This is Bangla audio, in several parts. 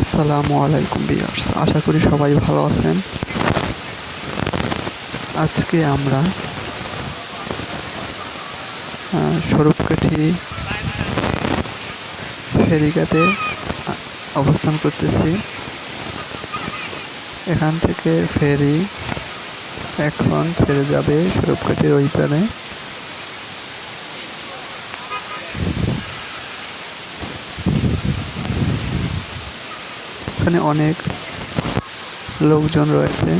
আসসালামু আলাইকুম বিয়ার্স আশা করি সবাই ভালো আছেন। আজকে আমরা স্বরূপকাঠি ফেরিঘাটে অবস্থান করতেছি। এখান থেকে ফেরি এখন ছেড়ে যাবে স্বরূপকাঠির ওই এখানে অনেক লোকজন রয়েছে।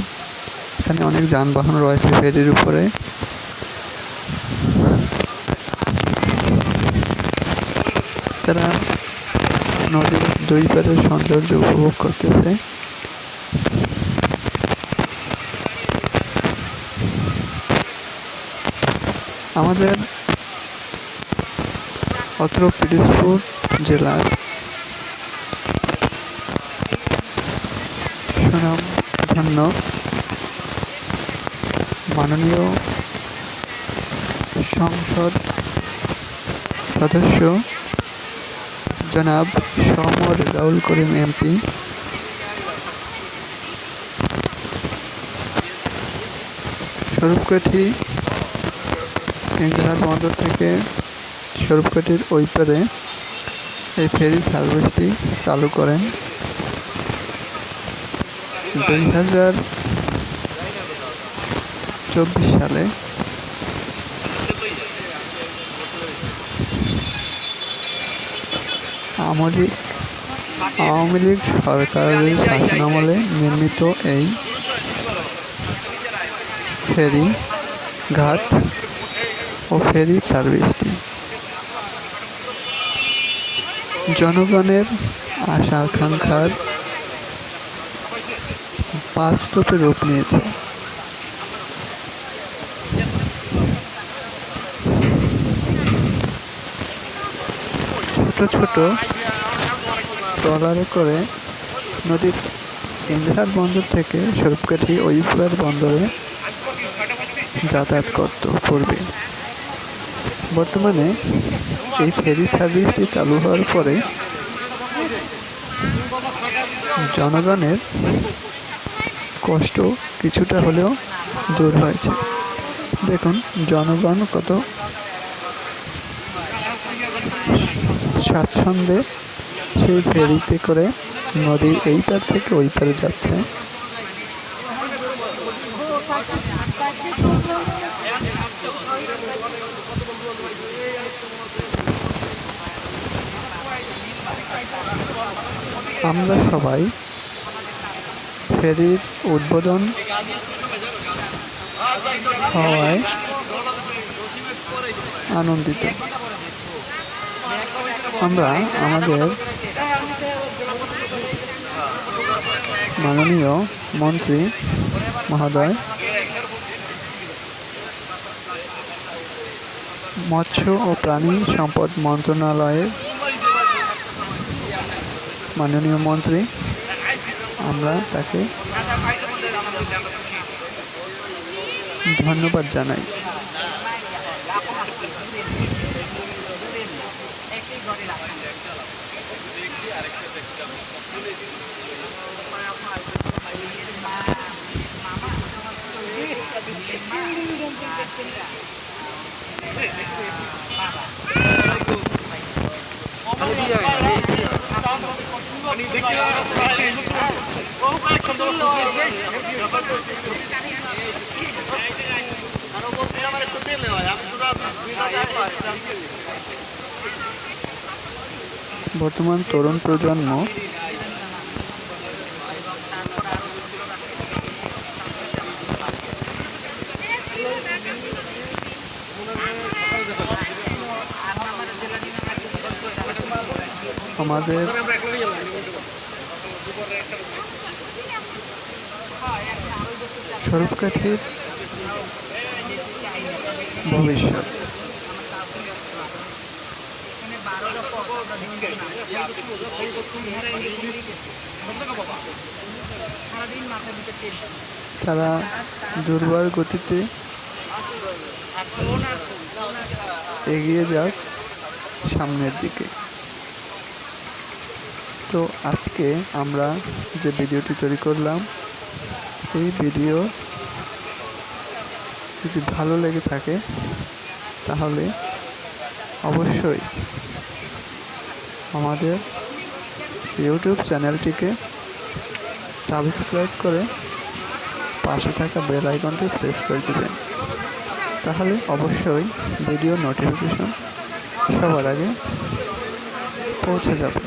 এখানে অনেক যানবাহন রয়েছে ফেরির উপরে। তারা নদীর দুই পারের সৌন্দর্য উপভোগ করতেছে। আমাদের অত্র পিরোজপুর জেলার ধন্য মাননীয় সংসদ সদস্য জনাব সমর রাউল করিম এমপি স্বরূপকাঠি ইন্টারনেট বন্দর থেকে স্বরূপকাঠির ওই পারে এই ফেরি সার্ভিসটি চালু করেন। দুই হাজার চব্বিশ সালে আওয়ামী আওয়ামী লীগ সরকারের শাসনামলে নির্মিত এই ফেরি ঘাট ও ফেরি সার্ভিসটি। জনগণের আশা আকাঙ্ক্ষার বাস্তবে রূপ নিয়েছে। ছোট ছোট ট্রলারে করে নদীর ইন্দিরার বন্দর থেকে স্বরূপকাঠি ওইপুরার বন্দরে যাতায়াত করত পূর্বে। বর্তমানে এই ফেরি সার্ভিসটি চালু হওয়ার পরে জনগণের কষ্ট কিছুটা হলেও দূর হয়েছে। দেখুন, জনগণ কত স্বাচ্ছন্দ্যে সেই ফেরিতে করে নদীর এই পার থেকে ওই পারে যাচ্ছে। আমরা সবাই ফেরির উদ্বোধন হওয়ায় আনন্দিত। আমরা আমাদের মাননীয় মন্ত্রী মহোদয় মৎস্য ও প্রাণী সম্পদ মন্ত্রণালয়ের মাননীয় মন্ত্রী আমরা তাকে ধন্যবাদ জানাই। বর্তমান তরুণ প্রজন্ম আমাদের স্বরূপকাঠির ভবিষ্যৎ। তারা দুর্বার গতিতে এগিয়ে যাক সামনের দিকে। তো আজকে আমরা যে ভিডিওটি তৈরি করলাম, এই ভিডিও যদি ভালো লেগে থাকে, তাহলে অবশ্যই আমাদের ইউটিউব চ্যানেলটিকে সাবস্ক্রাইব করে পাশে থাকা বেল আইকনটি প্রেস করে দেবেন। তাহলে অবশ্যই ভিডিও নোটিফিকেশন সবার আগে পৌঁছে যাবে।